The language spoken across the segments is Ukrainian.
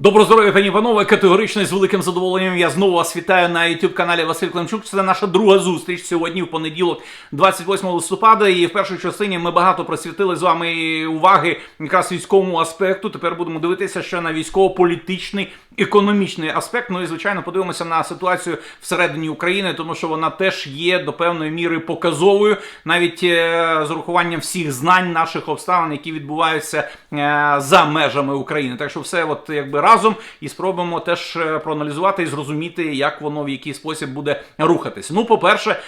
Добро здоров'я, пані панове, категорично з великим задоволенням я знову вас вітаю на youtube каналі Василь Климчук. Це наша друга зустріч сьогодні, в понеділок, 28 листопада. І в першій частині ми багато присвятили з вами уваги якраз військовому аспекту. Тепер будемо дивитися ще на військово-політичний економічний аспект. Ну і звичайно подивимося на ситуацію всередині України, тому що вона теж є до певної міри показовою, навіть е, з урахуванням всіх знань наших обставин, які відбуваються е, за межами України. Так що все, от якби разом і спробуємо теж е, проаналізувати і зрозуміти, як воно в який спосіб буде рухатись. Ну, по-перше,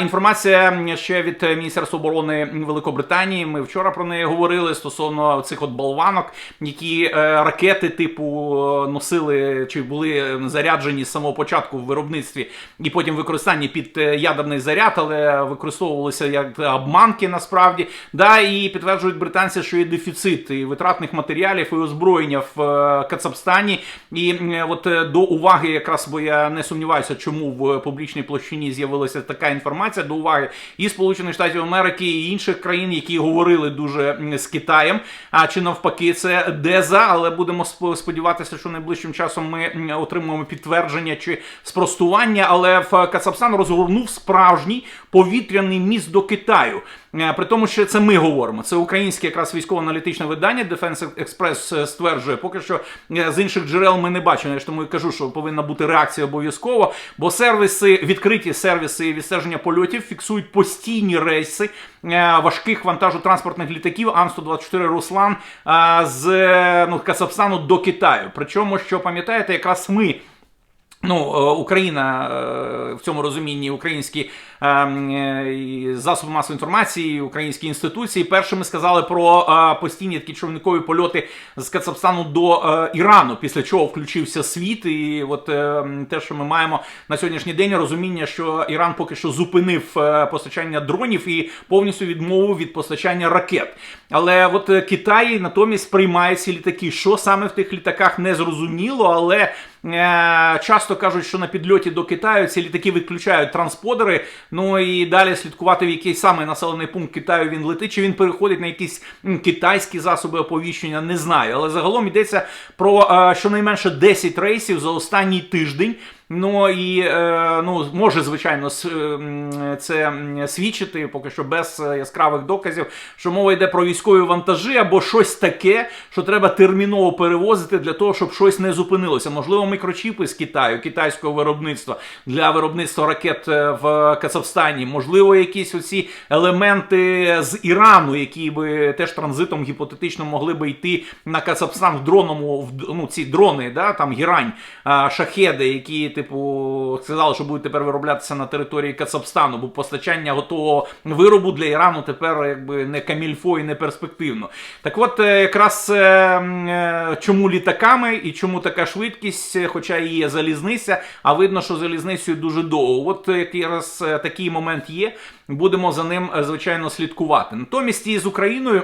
інформація ще від Міністерства оборони Великобританії. Ми вчора про неї говорили стосовно цих от болванок, які е, ракети типу е, носили чи були заряджені з самого початку в виробництві і потім використанні під ядерний заряд, але використовувалися як обманки насправді. Да, і підтверджують британці, що є дефіцит і витратних матеріалів і озброєння в е, Кацапстані. І от е, до уваги, якраз бо я не сумніваюся, чому в публічній площині з'явилася така інформація до уваги і Сполучених Штатів Америки, і інших країн, які говорили дуже з Китаєм. А чи навпаки, це деза, але будемо сподіватися, що найближчим часом ми м, отримаємо підтвердження чи спростування. Але в Кацапстан розгорнув справжній повітряний міст до Китаю. Е, При тому, що це ми говоримо. Це українське якраз військово-аналітичне видання Defense Express е, стверджує. Поки що е, з інших джерел ми не бачимо. Я ж тому і кажу, що повинна бути реакція обов'язково. Бо сервіси, відкриті сервіси відстеження польотів фіксують постійні рейси важких вантажотранспортних літаків Ан-124 Руслан з ну, Казахстану до Китаю. Причому, що пам'ятаєте, якраз ми. Ну, е, Україна е, в цьому розумінні, українські е, засоби масової інформації, українські інституції першими сказали про постійні такі човникові польоти з Кацапстану до Ірану, після чого включився світ. І от те, що ми маємо на сьогоднішній день, розуміння, що Іран поки що зупинив постачання дронів і повністю відмовив від постачання ракет. Але от Китай натомість приймає ці літаки. Що саме в тих літаках не зрозуміло, але. Е, Часто кажуть, що на підльоті до Китаю ці літаки відключають трансподери. Ну і далі слідкувати, в який саме населений пункт Китаю він летить, чи він переходить на якісь китайські засоби оповіщення, не знаю. Але загалом йдеться про е, щонайменше 10 рейсів за останній тиждень. Ну і е, ну може звичайно це свідчити, поки що без е, яскравих доказів, що мова йде про військові вантажі або щось таке, що треба терміново перевозити для того, щоб щось не зупинилося. Можливо, мікрочіпи з Китаю, китайського виробництва для виробництва ракет е, в Казахстані, можливо, якісь оці елементи з Ірану, які би теж транзитом гіпотетично могли би йти на Казахстан в дроному, в ну ці дрони, да, там гірань, шахеди, які, типу, сказали, що будуть тепер вироблятися на території Казахстану, бо постачання готового виробу для Ірану тепер якби не камільфо і не перспективно. Так от, е, якраз е, е, чому літаками і чому така швидкість, хоча і є залізниця, а видно, що залізницею дуже довго. От якраз такий момент є. Будемо за ним, звичайно, слідкувати. Натомість і з Україною.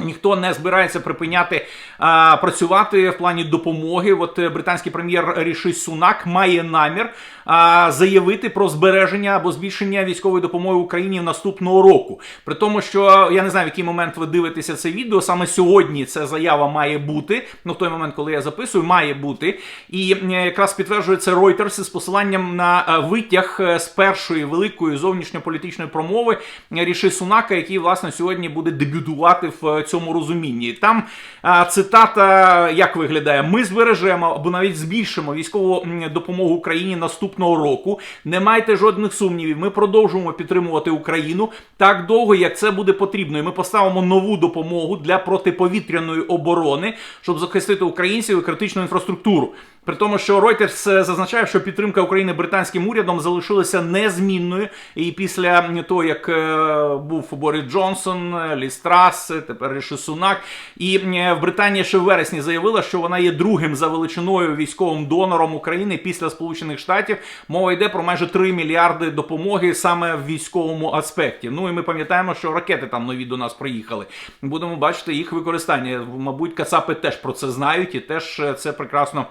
Ніхто не збирається припиняти а, працювати в плані допомоги. От е, британський прем'єр Ріші Сунак має намір а, заявити про збереження або збільшення військової допомоги Україні наступного року. При тому, що я не знаю, в який момент ви дивитеся це відео. Саме сьогодні ця заява має бути. Ну в той момент, коли я записую, має бути. І е, якраз підтверджує це Reuters з посиланням на е, витяг з першої великої зовнішньополітичної промови Ріші Сунака, який власне сьогодні буде дебютувати в цьому розумінні. Там цитата як виглядає: ми збережемо або навіть збільшимо військову допомогу Україні наступного року. Не майте жодних сумнівів. Ми продовжуємо підтримувати Україну так довго, як це буде потрібно. І ми поставимо нову допомогу для протиповітряної оборони, щоб захистити українців і критичну інфраструктуру. При тому, що Reuters е, зазначає, що підтримка України британським урядом залишилася незмінною. І після того, як е, був Борис Джонсон, е, Лі е, тепер Ріші Сунак, і в Британії ще в вересні заявила, що вона є другим за величиною військовим донором України після Сполучених Штатів. Мова йде про майже 3 мільярди допомоги саме в військовому аспекті. Ну і ми пам'ятаємо, що ракети там нові до нас приїхали. Будемо бачити їх використання. Мабуть, Кацапи теж про це знають і теж це прекрасно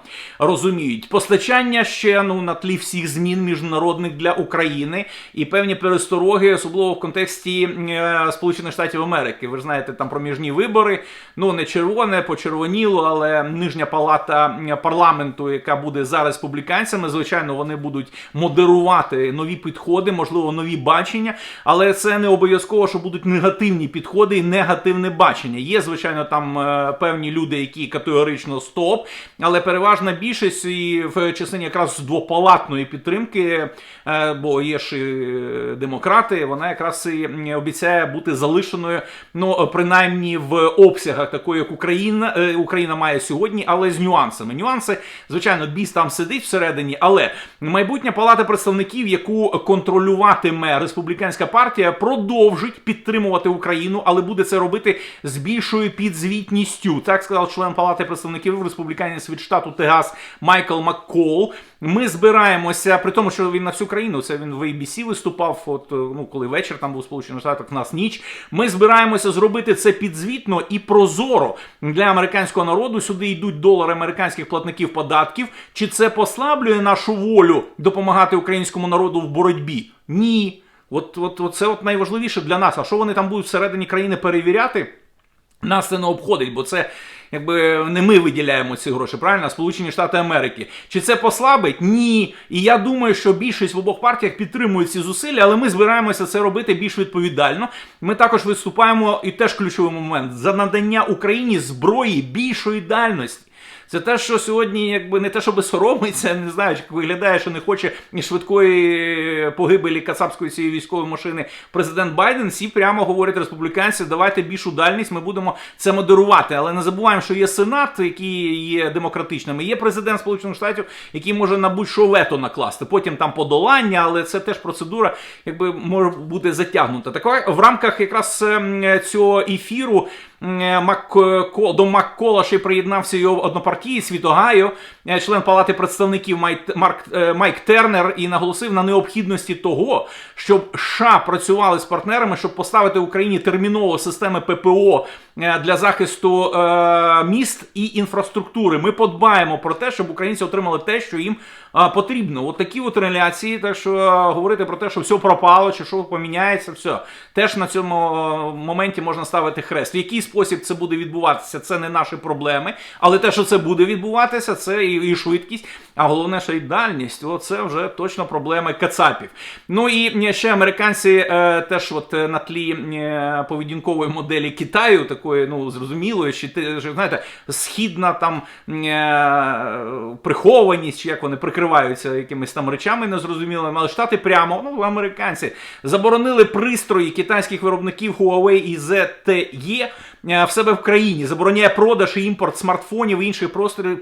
розуміють. Постачання ще ну на тлі всіх змін міжнародних для України і певні перестороги, особливо в контексті е, Сполучених Штатів Америки. Ви ж знаєте, там проміжні вибори. Ну не червоне, почервоніло, але нижня палата е, парламенту, яка буде за республіканцями, звичайно, вони будуть модерувати нові підходи, можливо, нові бачення, але це не обов'язково, що будуть негативні підходи і негативне бачення. Є, звичайно, там е, певні люди, які категорично стоп, але переважна більшість і в частині якраз двопалатної підтримки, е, бо є ж і демократи, вона якраз і обіцяє бути залишеною, ну принаймні в обсягах такої, як Україна, е, Україна має сьогодні, але з нюансами. Нюанси, звичайно, біс там сидить всередині, але майбутня палата представників, яку контролюватиме республіканська партія, продовжить підтримувати Україну, але буде це робити з більшою підзвітністю. Так сказав член палати представників республіканець від штату Тегас Майкл Маккол. Ми збираємося, при тому, що він на всю країну, це він в ABC виступав. От е, ну коли вечір там був Сполучених Штатах, в нас ніч. Ми збираємося зробити це підзвітно і прозоро для американського народу. Сюди йдуть долари американських платників податків. Чи це послаблює нашу волю допомагати українському народу в боротьбі? Ні. От, от, от це от найважливіше для нас. А що вони там будуть всередині країни перевіряти? Нас це не обходить, бо це якби не ми виділяємо ці гроші, правильно? Сполучені Штати Америки. Чи це послабить? Ні. І я думаю, що більшість в обох партіях підтримують ці зусилля, але ми збираємося це робити більш відповідально. Ми також виступаємо, і теж ключовий момент за надання Україні зброї більшої дальності. Це те, що сьогодні, якби не те, щоб соромиться, не знаю, як виглядає, що не хоче швидкої погибелі кацапської цієї військової машини. Президент Байден всі прямо говорять республіканці, давайте більшу дальність, ми будемо це модерувати. Але не забуваємо, що є сенат, який є демократичним, є президент Сполучених Штатів, який може на будь-що вето накласти. Потім там подолання, але це теж процедура, якби може бути затягнута. Так в рамках якраз ем, цього ефіру. Макко, до Маккола ще приєднався його однопартієць світ Огайо, е, член Палати представників Марк, е, Майк Тернер, і наголосив на необхідності того, щоб США працювали з партнерами, щоб поставити Україні терміново системи ППО для захисту е, міст і інфраструктури. Ми подбаємо про те, щоб українці отримали те, що їм е, потрібно. От такі от реляції, так що е, говорити про те, що все пропало, чи що поміняється, все теж на цьому е, моменті можна ставити хрест. В який спосіб це буде відбуватися, це не наші проблеми. Але те, що це буде відбуватися, це і, швидкість, а головне, що і дальність. О, це вже точно проблеми кацапів. Ну і ще американці е, теж от е, на тлі е, поведінкової моделі Китаю, такої, ну зрозумілої, чи що, знаєте, східна там е, прихованість, чи як вони прикриваються якимись там речами незрозумілими, але штати прямо, ну американці заборонили пристрої китайських виробників Huawei і ZTE е, в себе в країні. Забороняє продаж і імпорт смартфонів і інших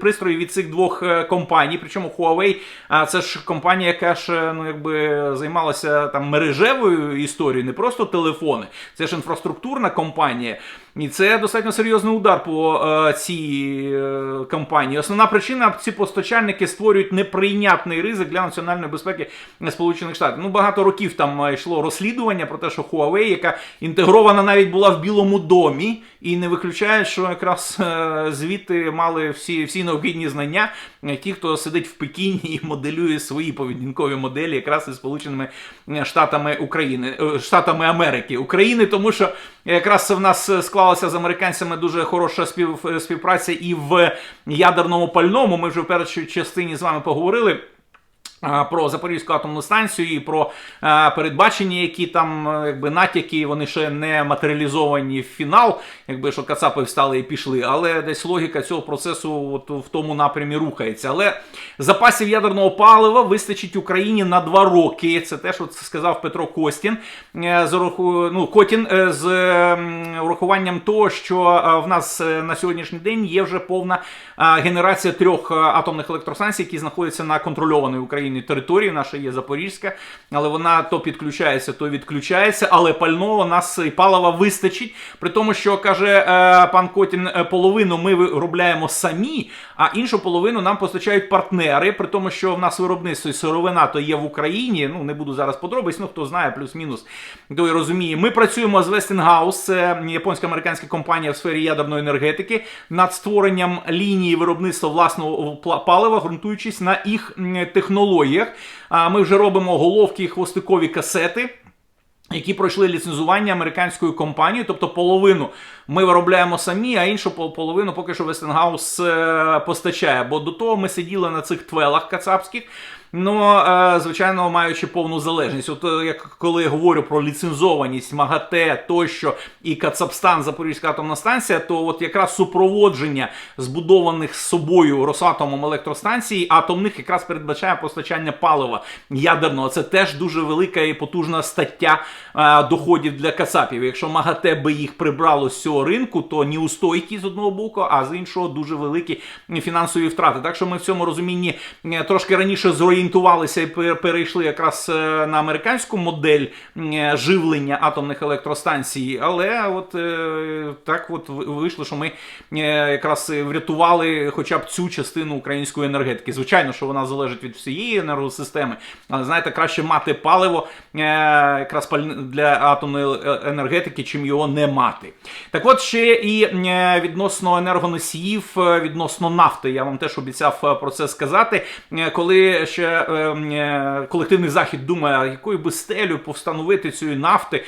пристроїв від цих двох е, компаній. Причому Huawei, а це ж компанія, яка ж ну якби займалася там мережевою історією, не просто телефони. Це ж інфраструктурна компанія. І це достатньо серйозний удар по е, цій е, компанії. Основна причина ці постачальники створюють неприйнятний ризик для національної безпеки Сполучених Штатів. Ну багато років там е, йшло розслідування про те, що Huawei, яка інтегрована навіть була в Білому домі, і не виключає, що якраз е, звідти мали всі, всі необхідні знання. е, Ті, хто сидить в Пекіні і моделює свої поведінкові моделі, якраз із Сполученими Штатами України, е, Штатами Америки України, тому що якраз в нас склалася з американцями дуже хороша спів, співпраця і в ядерному пальному. Ми вже в першій частині з вами поговорили. Про Запорізьку атомну станцію і про передбачення, які там якби натяки, вони ще не матеріалізовані в фінал, якби що Кацапи встали і пішли. Але десь логіка цього процесу от в тому напрямі рухається. Але запасів ядерного палива вистачить Україні на два роки. Це те, що сказав Петро Костін е, з ураху- ну, Котін е, з урахуванням того, що е, в нас е, на сьогоднішній день є вже повна е, генерація трьох е, атомних електростанцій, які знаходяться на контрольованій Україні Україні території, наша є Запорізька, але вона то підключається, то відключається. Але пального нас і палива вистачить. При тому, що каже е, пан Котін, е, половину ми виробляємо самі, а іншу половину нам постачають партнери. При тому, що в нас виробництво і сировина то є в Україні. Ну не буду зараз подробиць, ну хто знає, плюс-мінус той розуміє. Ми працюємо з Westinghouse, це японсько-американська компанія в сфері ядерної енергетики, над створенням лінії виробництва власного палива, ґрунтуючись на їх м, технологіях. А ми вже робимо головки і хвостикові касети. Які пройшли ліцензування американською компанією, тобто половину ми виробляємо самі, а іншу половину поки що е, постачає. Бо до того ми сиділи на цих твелах кацапських. Ну, е, звичайно, маючи повну залежність. От е, як коли я говорю про ліцензованість МАГАТЕ тощо і Кацапстан, Запорізька атомна станція, то от якраз супроводження збудованих собою Росатомом електростанцій атомних якраз передбачає постачання палива ядерного. Це теж дуже велика і потужна стаття е, доходів для Кацапів. Якщо МАГАТЕ би їх прибрало з цього ринку, то неустойкі з одного боку, а з іншого дуже великі фінансові втрати. Так що ми в цьому розумінні трошки раніше зорієнтувалися і перейшли якраз е, на американську модель е, живлення атомних електростанцій. Але от е, так от вийшло, що ми якраз врятували хоча б цю частину української енергетики. Звичайно, що вона залежить від всієї енергосистеми, але знаєте, краще мати паливо якраз для атомної енергетики, чим його не мати. Так от ще і відносно енергоносіїв, відносно нафти, я вам теж обіцяв про це сказати. Коли ще колективний захід думає, якою би стелю повстановити цієї нафти,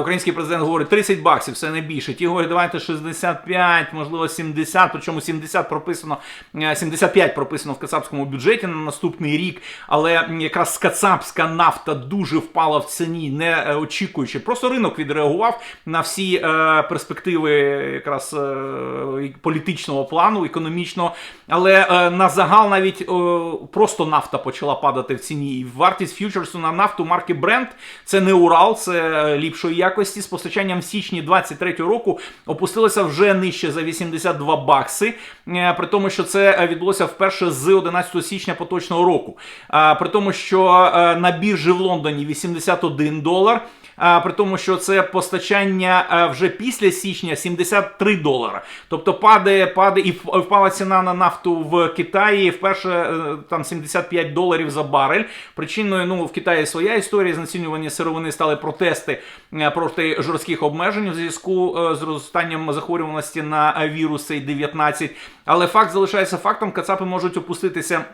український президент говорить 30 баксів, все не більше. Ті говорять, давайте 65, можливо 70, причому 70 прописано, е, 75 прописано в кацапському бюджеті на наступний рік. Але якраз кацапська нафта дуже впала в ціні, не е, очікуючи. Просто ринок відреагував на всі е, перспективи якраз е, політичного плану, економічного. Але е, на загал навіть е, просто нафта почала падати в ціні. І вартість фьючерсу на нафту марки Brent – це не Урал, це е, ліпшої якості. З постачанням в січні 23 року опустилася вже нижче за 82 бакси. Е, При тому, що це е, відбулося вперше з 11 січня поточного року. При тому, що на біржі в Лондоні 81 долар. А, при тому, що це постачання вже після січня 73 долара. Тобто падає, падає і впала ціна на нафту в Китаї. Вперше е, там 75 доларів за барель. Причиною ну в Китаї своя історія знецінювання сировини стали протести е, проти жорстких обмежень у зв'язку е, з зростанням захворюваності на вірус цей 19. Але факт залишається фактом. Кацапи можуть опуститися.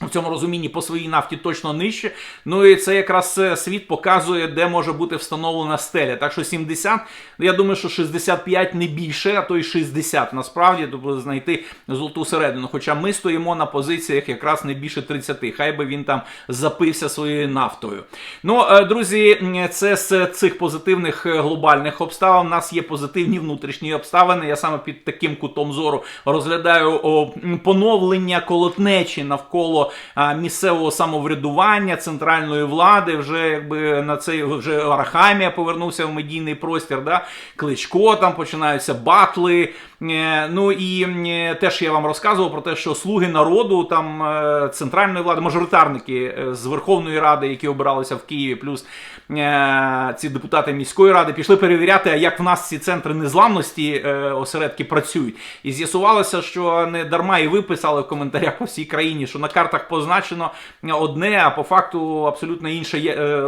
В цьому розумінні по своїй нафті точно нижче. Ну і це якраз е, світ показує, де може бути встановлена стеля. Так що 70, ну, я думаю, що 65 не більше, а то й 60 насправді, тобто знайти золоту середину. Хоча ми стоїмо на позиціях якраз не більше 30. Хай би він там запився своєю нафтою. Ну, е, друзі, це з цих позитивних е, глобальних обставин. У нас є позитивні внутрішні обставини. Я саме під таким кутом зору розглядаю поновлення колотнечі навколо місцевого самоврядування, центральної влади. Вже якби на цей вже Арахамія повернувся в медійний простір. Да? Кличко там починаються батли. Е, Ну і е, теж я вам розказував про те, що слуги народу, там е, центральної влади, мажоритарники з Верховної Ради, які обиралися в Києві, плюс ці депутати міської ради пішли перевіряти, як в нас ці центри незламності осередки працюють. І з'ясувалося, що не дарма і ви писали в коментарях по всій країні, що на картах позначено одне, а по факту абсолютно інша е,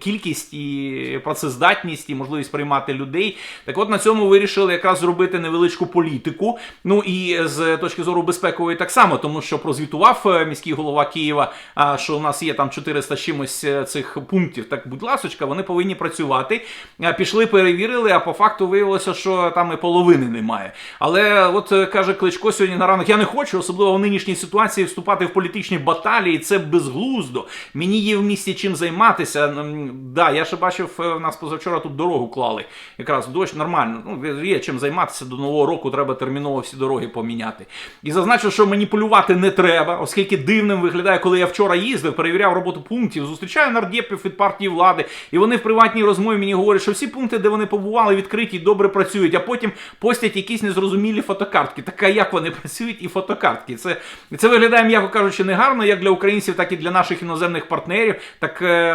кількість і працездатність, і можливість приймати людей. Так от на цьому вирішили якраз зробити невеличку політику. Ну і з точки зору безпекової так само, тому що прозвітував е, міський голова Києва, що у нас є там 400 чимось е, цих пунктів. Так, будь ласочка, вони повинні працювати. Пішли, перевірили, а по факту виявилося, що там і половини немає. Але от каже Кличко сьогодні на ранок, я не хочу, особливо в нинішній ситуації, вступати в політичні баталії. Це безглуздо. Мені є в місті чим займатися. Да, я ще бачив, е, в нас позавчора тут дорогу клали. Якраз дощ нормально. Ну, є чим займатися до нового року, треба терміново всі дороги поміняти. І зазначив, що маніпулювати не треба, оскільки дивним виглядає, коли я вчора їздив, перевіряв роботу пунктів, зустрічаю нардепів від партії влади, і вони в приватній розмові мені говорять, що всі пункти, де вони побували, відкриті і добре працюють, а потім постять якісь незрозумілі фотокартки. Така як вони працюють і фотокартки. Це, це виглядає, м'яко кажучи, не гарно, як для українців, так і для наших іноземних партнерів. Так е,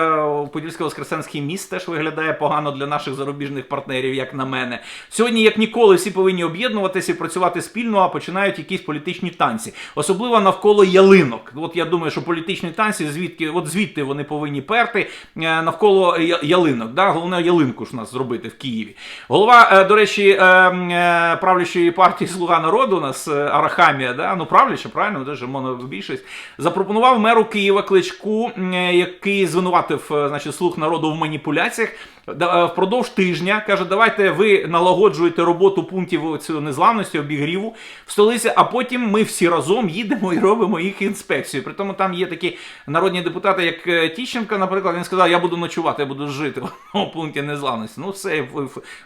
Подільсько-Воскресенський міст теж виглядає погано для наших зарубіжних партнерів, як на мене. Сьогодні, як ніколи, всі повинні об'єднуватися і працювати спільно, а починають якісь політичні танці, особливо навколо ялинок. От я думаю, що політичні танці звідки, от звідти вони повинні перти е, навколо ялинок. Да? Головне ялинку ж у нас зробити в Києві. Голова, е, до речі, е, е, правлячої партії Слуга народу у нас Арахамія, да? ну правляча, правильно, теж монобільшість, запропонував меру Києва Кличку, е, який звинуватив е, значить, слух народу в маніпуляціях. Е, Впродовж тижня каже, давайте ви налагоджуєте роботу пунктів цього незламності, обігріву в столиці, а потім ми всі разом їдемо і робимо їх інспекцію. При тому там є такі народні депутати, як е, Тіщенко, наприклад, він сказав, я буду ночувати, я буду жити в пункті незламності. Ну, все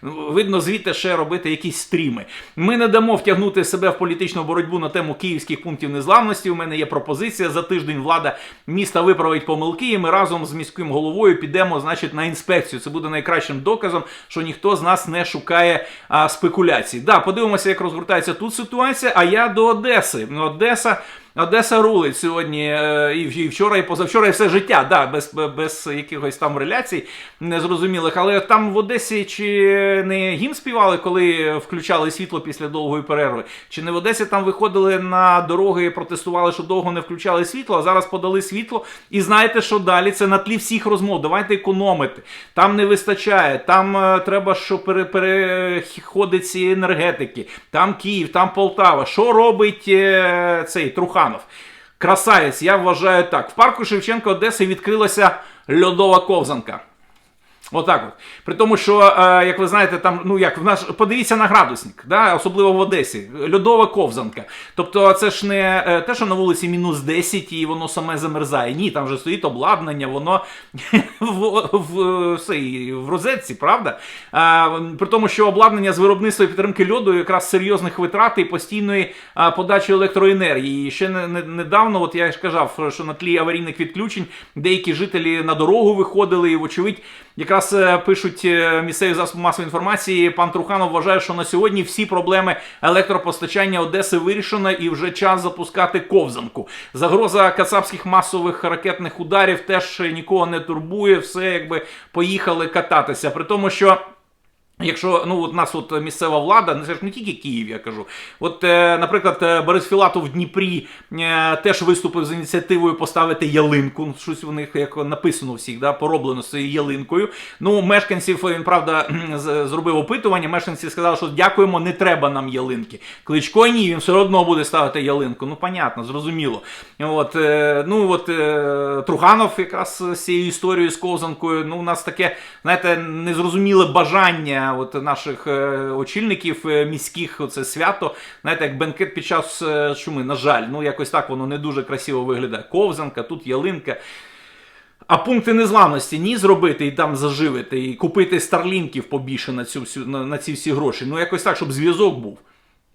видно, звідти ще робити якісь стріми. Ми не дамо втягнути себе в політичну боротьбу на тему київських пунктів незламності. У мене є пропозиція. За тиждень влада міста виправить помилки, і ми разом з міським головою підемо, значить, на інспекцію. Це буде найкращим доказом, що ніхто з нас не шукає а, спекуляцій. Да, подивимося, як розгортається тут ситуація. А я до Одеси. Одеса. Одеса рулить сьогодні е, і вчора, і позавчора, і все життя, да, без, без якихось там реляцій незрозумілих. Але там в Одесі чи не гімн співали, коли включали світло після довгої перерви? Чи не в Одесі там виходили на дороги і протестували, що довго не включали світло, а зараз подали світло. І знаєте, що далі? Це на тлі всіх розмов. Давайте економити. Там не вистачає, там е, треба, що пере, переходить ці енергетики, там Київ, там Полтава. Що робить е, цей Труханов? Красавець, я вважаю так. В парку Шевченка Одеси відкрилася льодова ковзанка. Отак от. При тому, що, е, як ви знаєте, там, ну як в наш, подивіться на градусник, да? особливо в Одесі, льодова ковзанка. Тобто це ж не е, те, що на вулиці мінус 10 і воно саме замерзає. Ні, там вже стоїть обладнання, воно в, в, в розетці, правда? А, при тому, що обладнання з виробництва і підтримки льоду якраз серйозних витрат і постійної подачі електроенергії. І ще не, не, недавно, от я ж казав, що на тлі аварійних відключень деякі жителі на дорогу виходили, і, вочевидь, якраз е, пишуть е, місцеві засоби масової інформації. Пан Труханов вважає, що на сьогодні всі проблеми електропостачання Одеси вирішено і вже час запускати ковзанку. Загроза кацапських масових ракетних ударів теж нікого не турбує. Все якби поїхали кататися. При тому, що. Якщо ну от нас от місцева влада, ну це ж не тільки Київ, я кажу. От, е, наприклад, е, Борис Філатов в Дніпрі е, теж виступив з ініціативою поставити ялинку. Ну, Щось у них як написано всіх, да, пороблено з цією ялинкою. Ну, мешканців він правда зробив опитування. Мешканці сказали, що дякуємо, не треба нам ялинки. Кличко ні, він все одно буде ставити ялинку. Ну, понятно, зрозуміло. От, ну от е, Труханов якраз з цією історією з ковзанкою. Ну, у нас таке, знаєте, незрозуміле бажання от наших е, очільників е, міських, це свято, знаєте, як бенкет під час шуми. На жаль, ну якось так воно не дуже красиво виглядає. Ковзанка, тут ялинка. А пункти незламності ні зробити і там заживити, і купити старлінків побільше на, цю на, на ці всі гроші. Ну якось так, щоб зв'язок був.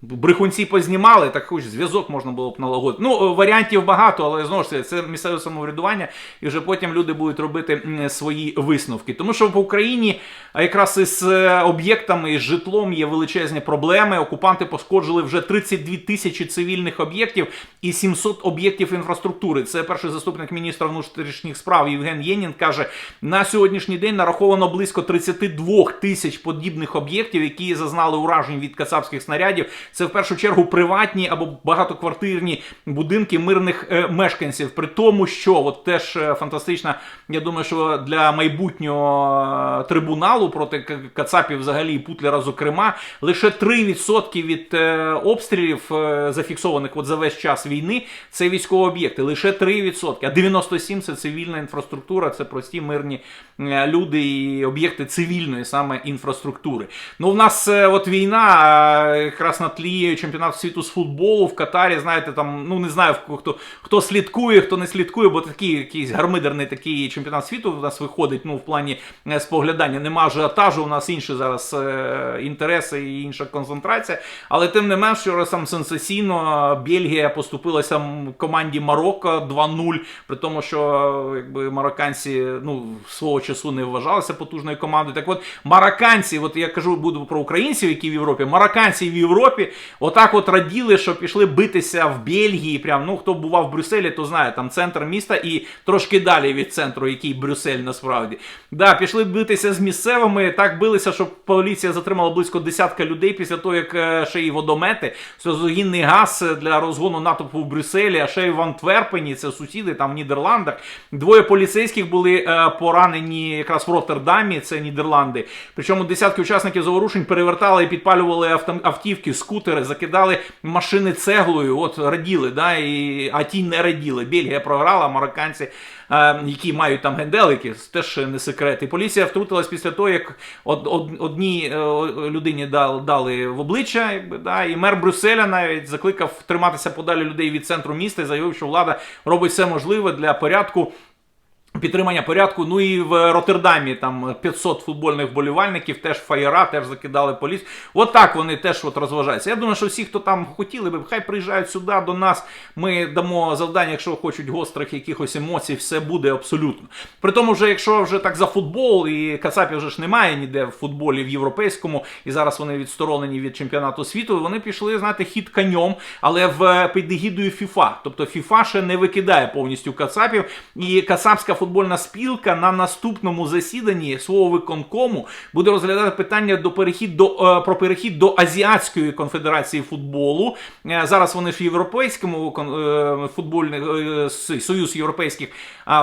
Брехунці познімали, так хоч зв'язок можна було б налагодити. Ну, е, варіантів багато, але знову ж це місцеве самоврядування, і вже потім люди будуть робити свої висновки. Тому що в Україні якраз із е, об'єктами, із житлом є величезні проблеми. Окупанти пошкоджили вже 32 тисячі цивільних об'єктів і 700 об'єктів інфраструктури. Це перший заступник міністра внутрішніх справ Євген Єнін каже: на сьогоднішній день нараховано близько 32 тисяч подібних об'єктів, які зазнали уражень від кацапських снарядів. Це в першу чергу приватні або багатоквартирні будинки мирних е, мешканців. При тому, що от теж е, фантастична, я думаю, що для майбутнього е, трибуналу проти Кацапів взагалі і Путлера, зокрема, лише 3% від е, обстрілів е, зафіксованих от за весь час війни це військові об'єкти. Лише 3%. А 97% це цивільна інфраструктура, це прості мирні е, люди і об'єкти цивільної саме інфраструктури. Ну, в нас е, от війна е, якраз на тлі чемпіонату світу з футболу в Катарі, знаєте, там, ну не знаю хто, хто слідкує, хто не слідкує, бо такий якийсь гармидерний такий чемпіонат світу в нас виходить, ну, в плані е, споглядання. Нема ажіотажу, у нас інші зараз е, інтереси і інша концентрація. Але тим не менш, вчора сам сенсаційно Бельгія поступилася команді Марокко 2-0, при тому, що якби марокканці ну, свого часу не вважалися потужною командою. Так от, марокканці, от я кажу, буду про українців, які в Європі, марокканці в Європі отак от раділи, що пішли битися в Бельгії. Прям ну хто бував в Брюсселі, то знає там центр міста і трошки далі від центру, який Брюссель насправді. Да, пішли битися з місцевими. Так билися, що поліція затримала близько десятка людей після того, як е, ще й водомети, сльозогінний газ для розгону натовпу в Брюсселі, а ще й в Антверпені, це сусіди там в Нідерландах. Двоє поліцейських були е, поранені якраз в Роттердамі, це Нідерланди. Причому десятки учасників заворушень перевертали і підпалювали автівки, скутери, закидали машини цеглою. От раділи, да, і, а ті не раділи. Бельгія програла, марокканці, е, які мають там генделики, теж не секрет. І поліція втрутилась після того, як од, од, одній е, людині дали, дали в обличчя, якби, да, і мер Брюсселя навіть закликав триматися подалі людей від центру міста і заявив, що влада робить все можливе для порядку. Підтримання порядку. Ну і в Роттердамі там 500 футбольних вболівальників, теж фаєра, теж закидали поліс. От так вони теж от розважаються. Я думаю, що всі, хто там хотіли би, хай приїжджають сюди до нас. Ми дамо завдання, якщо хочуть гострих якихось емоцій, все буде абсолютно. При тому, вже якщо вже так за футбол, і Кацапів вже ж немає ніде в футболі в європейському, і зараз вони відсторонені від чемпіонату світу. Вони пішли, знаєте, хід конем, але в під FIFA. Тобто FIFA ще не викидає повністю Кацапів. І Кацапська футбольна спілка на наступному засіданні свого виконкому буде розглядати питання до перехід до е, про перехід до Азіатської конфедерації футболу. Е, Зараз вони ж європейському е, футбольних союз європейських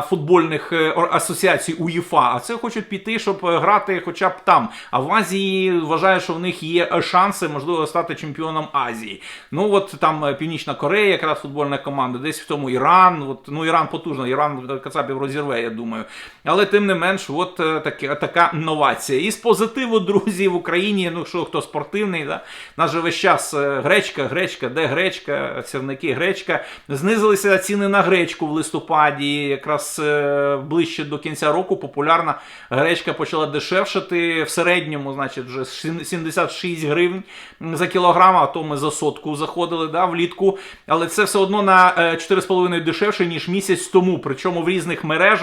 футбольних асоціацій УЄФА. А це хочуть піти, щоб грати хоча б там. А в Азії вважаю, що в них є шанси, можливо, стати чемпіоном Азії. Ну от там Північна Корея, якраз футбольна команда, десь в тому Іран. От, ну Іран потужно, Іран Кацапів розірве, я думаю. Але тим не менш, от е, таке, така новація. І з позитиву, друзі, в Україні, ну що хто спортивний, да? нас же весь час е, гречка, гречка, де гречка, сірники, гречка. Знизилися ціни на гречку в листопаді. Якраз е, ближче до кінця року популярна гречка почала дешевшати в середньому, значить, вже 76 гривень за кілограм, а то ми за сотку заходили да, влітку. Але це все одно на е, 4,5 дешевше, ніж місяць тому. Причому в різних мережах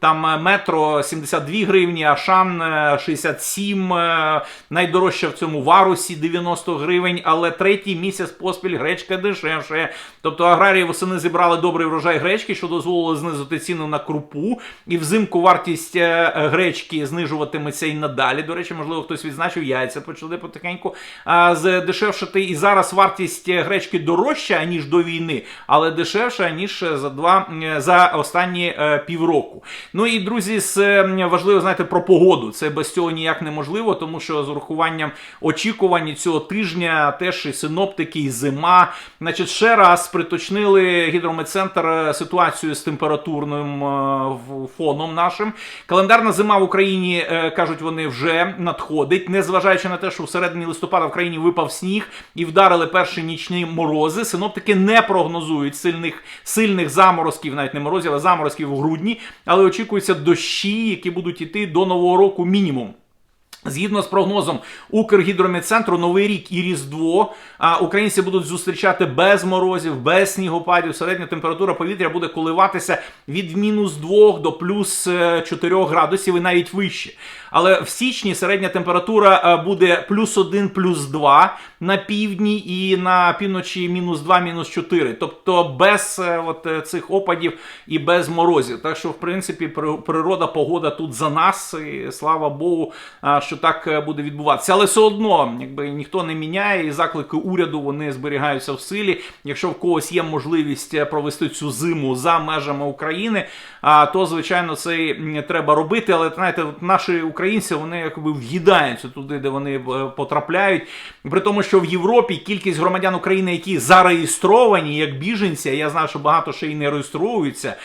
там е, метро 72 гривні, Ашан е, 67, е, найдорожча в цьому варусі 90 гривень, але третій місяць поспіль гречка дешевше. Тобто аграрії восени зібрали добрий врожай гречки, що дозволило знизити ціну на крупу. І взимку вартість е, гречки знижуватиметься і надалі. До речі, можливо, хтось відзначив, яйця почали потихеньку а, здешевшати. І зараз вартість е, гречки дорожча, ніж до війни, але дешевша, ніж за два е, за останні е, півроку. Ну і друзі, з е, важливо знаєте про погоду. Це без цього ніяк неможливо, тому що з урахуванням очікувань цього тижня теж і синоптики, і зима. Значить, ще раз приточнили гідрометцентр е, ситуацію з температурним е, фоном нашим. Календарна зима в Україні, е, кажуть вони, вже надходить, незважаючи на те, що в середині листопада в країні випав сніг і вдарили перші нічні морози. Синоптики не прогнозують сильних, сильних заморозків, навіть не морозів, а заморозків в грудні, але очікуються дощі, які будуть іти до нового року мінімум. Згідно з прогнозом Укргідрометцентру, Новий рік і Різдво українці будуть зустрічати без морозів, без снігопадів. Середня температура повітря буде коливатися від мінус 2 до плюс е, 4 градусів і навіть вище. Але в січні середня температура е, буде плюс 1, плюс 2 на півдні і на півночі мінус 2, мінус 4. Тобто без е, от, е, цих опадів і без морозів. Так що, в принципі, природа, погода тут за нас, і слава Богу, а, що так е, буде відбуватися. Але все одно, якби ніхто не міняє, і заклики уряду вони зберігаються в силі. Якщо в когось є можливість е, провести цю зиму за межами України, то звичайно це м, треба робити. Але знаєте, наші українці вони якби в'їдаються туди, де вони е, потрапляють. При тому, що в Європі кількість громадян України, які зареєстровані як біженці, я знаю, що багато ще й не реєструються,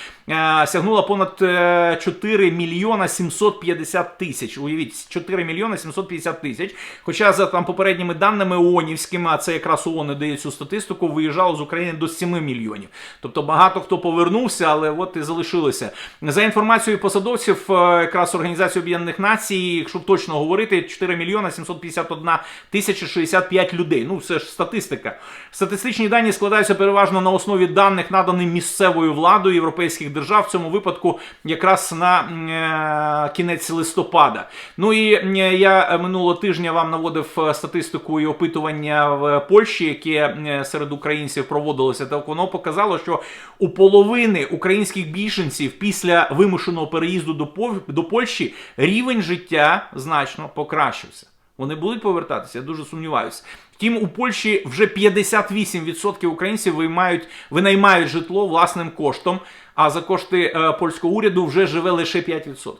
сягнула понад е, 4 мільйона 750 тисяч. Уявіть, 4 мільйона 750 тисяч. Хоча за там попередніми даними ООНівськими, а це якраз ООН дає цю статистику, виїжджало з України до 7 мільйонів. Тобто багато хто повернувся, але от і залишилося. За інформацією посадовців, е, якраз Організації Об'єднаних Націй, якщо точно говорити, 4 мільйона 751 тисяча 65 людей. Ну, це ж статистика. Статистичні дані складаються переважно на основі даних, наданих місцевою владою європейських держав, в цьому випадку якраз на е, кінець листопада. Ну і я е, минулого тижня вам наводив е, статистику і опитування в Польщі, яке е, серед українців проводилося, так воно показало, що у половини українських біженців після вимушеного переїзду до до Польщі рівень життя значно покращився. Вони будуть повертатися, я дуже сумніваюся. Втім, у Польщі вже 58% українців виймають, винаймають житло власним коштом, а за кошти польського уряду вже живе лише 5%.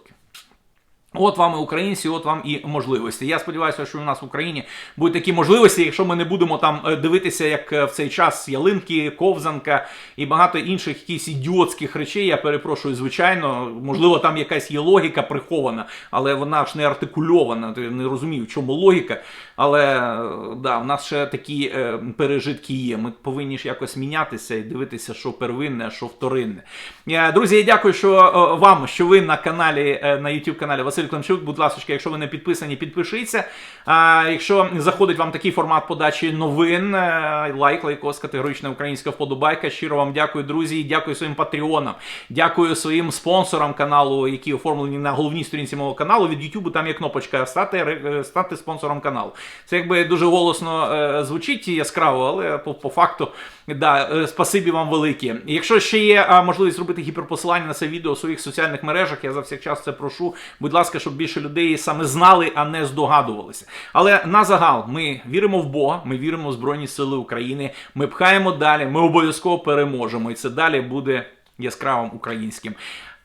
От вам і українці, от вам і можливості. Я сподіваюся, що у нас в Україні будуть такі можливості, якщо ми не будемо там е, дивитися, як е, в цей час ялинки, ковзанка і багато інших якихось ідіотських речей. Я перепрошую, звичайно, можливо, там якась є логіка прихована, але вона ж не артикульована. Я не розумію, в чому логіка. Але е, да, в нас ще такі е, пережитки є. Ми повинні ж якось мінятися і дивитися, що первинне, а що вторинне. Е, Друзі, я дякую, що е, вам, що ви на каналі е, на YouTube каналі Василь Климчук. Будь ласка, якщо ви не підписані, підпишіться. А якщо заходить вам такий формат подачі новин, е, лайк, лайкос, категорична українська вподобайка. Щиро вам дякую, друзі. і Дякую своїм патреонам. Дякую своїм спонсорам каналу, які оформлені на головній сторінці мого каналу. Від YouTube там є кнопочка стати, стати спонсором каналу. Це якби дуже голосно е, звучить і яскраво, але по, по факту, да, е, спасибі вам велике. Якщо ще є а, можливість зробити гіперпосилання на це відео у своїх соціальних мережах, я завсякчас це прошу. Будь ласка, щоб більше людей саме знали, а не здогадувалися. Але на загал ми віримо в Бога, ми віримо в Збройні Сили України. Ми пхаємо далі, ми обов'язково переможемо. І це далі буде яскравим українським.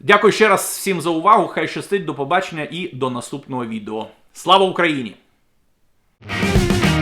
Дякую ще раз всім за увагу. Хай щастить, до побачення і до наступного відео. Слава Україні! Thank you.